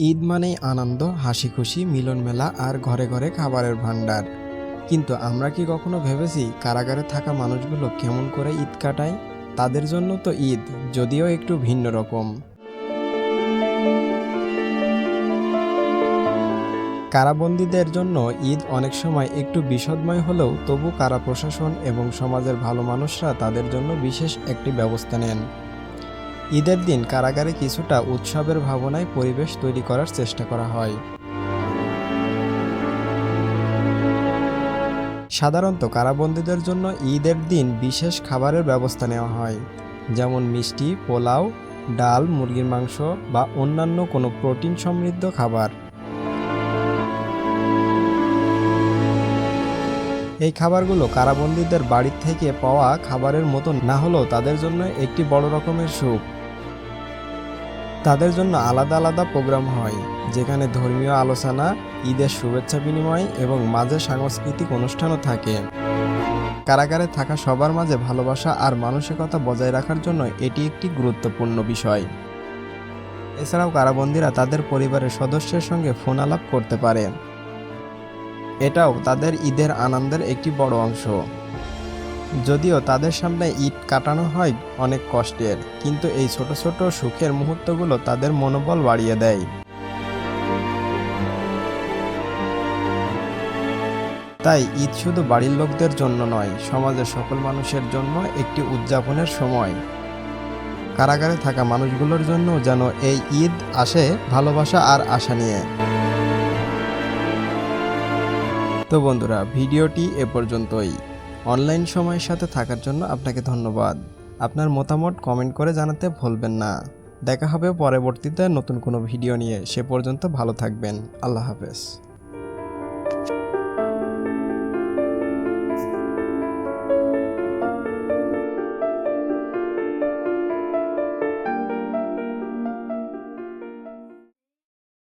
ঈদ মানেই আনন্দ, হাসি খুশি, মিলন মেলা আর ঘরে ঘরে খাবারের ভান্ডার কিন্তু আমরা কি কখনো ভেবেছি কারাগারে থাকা মানুষগুলো কেমন করে ঈদ কাটায়? তাদের জন্য তো ঈদ, যদিও একটু ভিন্ন রকম। কারাবন্দীদের জন্য ঈদ অনেক সময় একটু বিষদময় হলেও তবু কারা প্রশাসন এবং সমাজের ভালো মানুষরা তাদের জন্য বিশেষ একটি ব্যবস্থা নেন। ঈদের দিন কারাগারে কিছুটা উৎসবের ভাবনায় পরিবেশ তৈরি করার চেষ্টা করা হয়। সাধারণত কারাবন্দীদের জন্য ঈদের দিন বিশেষ খাবারের ব্যবস্থা নেওয়া হয়, যেমন মিষ্টি, পোলাও, ডাল, মুরগির মাংস বা অন্যান্য কোনো প্রোটিন সমৃদ্ধ খাবার। এই খাবারগুলো কারাবন্দীদের বাড়ির থেকে পাওয়া খাবারের মতো না হলেও তাদের জন্য একটি বড় রকমের সুখ। তাদের জন্য আলাদা আলাদা প্রোগ্রাম হয়, যেখানে ধর্মীয় আলোচনা, ঈদের শুভেচ্ছা বিনিময় এবং মাঝে সাংস্কৃতিক অনুষ্ঠানও থাকে। কারাগারে থাকা সবার মাঝে ভালোবাসা আর মানসিকতা বজায় রাখার জন্য এটি একটি গুরুত্বপূর্ণ বিষয়। এছাড়াও কারাবন্দীরা তাদের পরিবারের সদস্যের সঙ্গে ফোন আলাপ করতে পারে। এটাও তাদের ঈদের আনন্দের একটি বড় অংশ। যদিও তাদের সামনে ঈদ কাটানো হয় অনেক কষ্টের, কিন্তু এই ছোট ছোট সুখের মুহূর্তগুলো তাদের মনোবল বাড়িয়ে দেয়। তাই ঈদ শুধু বাড়ির লোকদের জন্য নয়, সমাজের সকল মানুষের জন্য একটি উদযাপনের সময়। কারাগারে থাকা মানুষগুলোর জন্য যেন এই ঈদ আসে ভালোবাসা আর আশা নিয়ে। তো বন্ধুরা, ভিডিওটি এ পর্যন্তই। অনলাইন সময়ের সাথে থাকার জন্য আপনাকে ধন্যবাদ। আপনার মতামত কমেন্ট করে জানাতে ভুলবেন না। দেখা হবে পরবর্তীতে নতুন কোনো ভিডিও নিয়ে। সে পর্যন্ত ভালো থাকবেন। আল্লাহ হাফেজ।